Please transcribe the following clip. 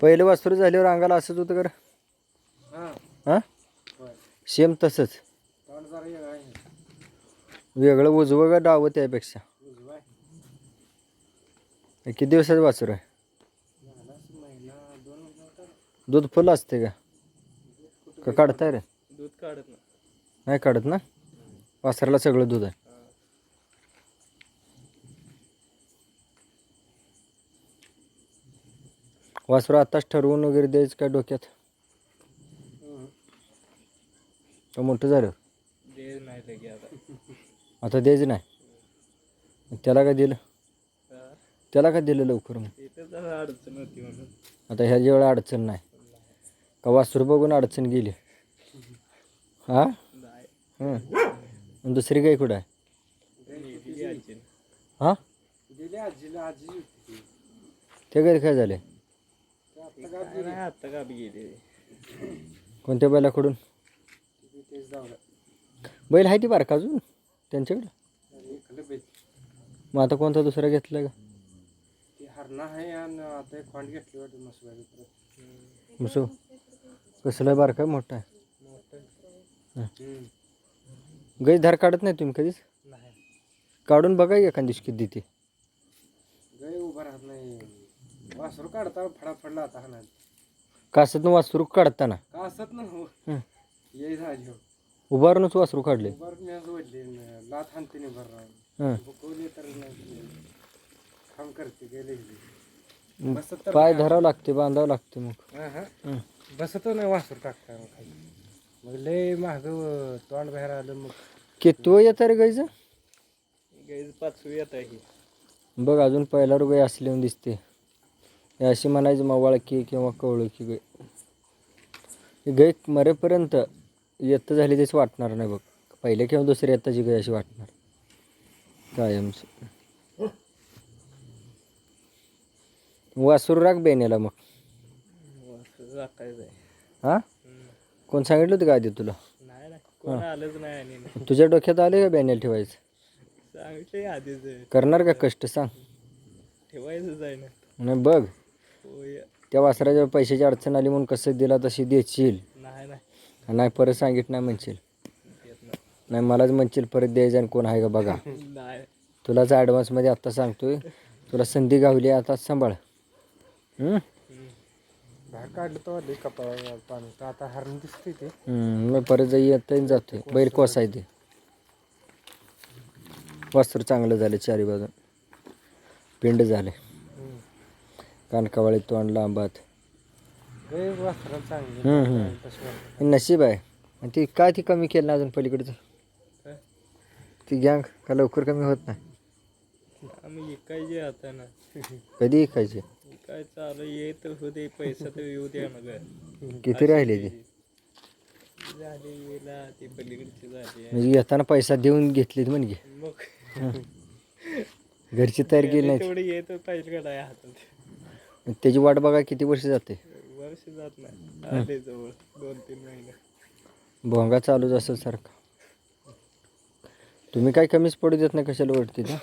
पहिलं वासरू झाल्यावर अंगाला असंच होतं कर हां. हां? सेम तसंच. वेगळं उजवं का डावं त्यापेक्षा? किती दिवसाचं वासरू आहे? दूध फुल असते का? का काढताय रे? दूध काढत ना नाही काढत ना? वासराला सगळं दूध आहे. वासरू आताच ठरवून वगैरे द्यायचं काय डोक्यात? का मोठं झालं? आता. आता द्यायचं नाही? त्याला काय दिलं? त्याला काय दिलं लवकर मग? इथं जरा अडचण होती म्हणून. आता ह्या वेळा अडचण नाही. का वासरू बघून अडचण गेली? हा? हं. दुसरी काही कुठं आहे? हा? ती. ते घरी काय झाले? ते आता गेली. कोणत्या बैलाकडून? बैल आहे ती बारका अजून? त्यांच्याकडं? मग आता कोणता दुसरा घेतला का? हरणा आहे आणि आता एक घेतली वाटतं मुसो कसला आहे बारका आहे, मोठा आहे. गाई धार काढत नाही तुम्ही कधीच? नाही. काढून बघा की एखाद दिवशी किती देते गाय उभा राहत नाही वासरू काढता फडाफडला आता हा नाही कासातून वासरू काढताना? का असत ना हो. हं. ये झाली हो. उभारूनच वासरू काढले? उभार मी आज वडली लात हानते नाही हं. तर काम करते गेले बसत तर पाय धरावं लागते बांधावं लागते मग. हा, हा. हं. बसतो नाही वासरू टाकता मग खाली. मग लय महाग तोंड बाहेर आलं मग. किती वय येतं रे गाईचं? पाचवी येत आहे. बघ अजून पहिला गाय असली दिसते. हे अशी म्हणायची मवाळकी किंवा कवळकी गाय ही गाय मरेपर्यंत येतं झाली तेच वाटणार नाही बघ. पहिले किंवा दुसऱ्या येताची गाय अशी वाटणार. कायमची वासरू राख बेण्याला मग. हा? कोण सांगितलं होतं का आधी तुला? तुझ्या डोक्यात आले का बेण्याला ठेवायचं? करणार का कष्ट सांग. ना. नाही बघ. त्या वासराच्या पैशाची अडचण आली म्हणून कसं दिला तशी देशील. नाही नाही नाही परत सांगित नाही म्हणशील. नाही मलाच म्हणशील परत द्यायचं आणि कोण आहे का बघा. तुलाच ॲडव्हान्समध्ये आत्ता सांगतोय. तुला संधी गावली आता सांभाळ. मग परत जाई जातोय. बैल कोसा आहे ते वस्त्र चांगलं झालं चारी बाजून. पिंड झाले. कानकावाळी तोंड लांबात. हं, हं. तशी नशीब आहे. आणि ती काय ती कमी केलं अजून पलीकडचं? काय? ती गँग का लवकर कमी होत नाही? आम्ही इकायचे आता ना. कधी ऐकायचे काय चालू येत होते पैसा तर येऊ द्या ना गं. किती राहिले ते? झाली येला ती पलीकडची झाली. म्हणजे येताना पैसा देऊन घेतलीत म्हणजे मग. घरची तयारी केली नाही तेवढे येत पाहिजे का नाही हातात. त्याची वाट बघा किती वर्ष जाते? वर्ष जात नाही. आले जवळ दोन तीन महिने. भोंगा चालूच असेल सारखा. तुम्ही काय कमीच पडू देत नाही कशाला वाटते ना?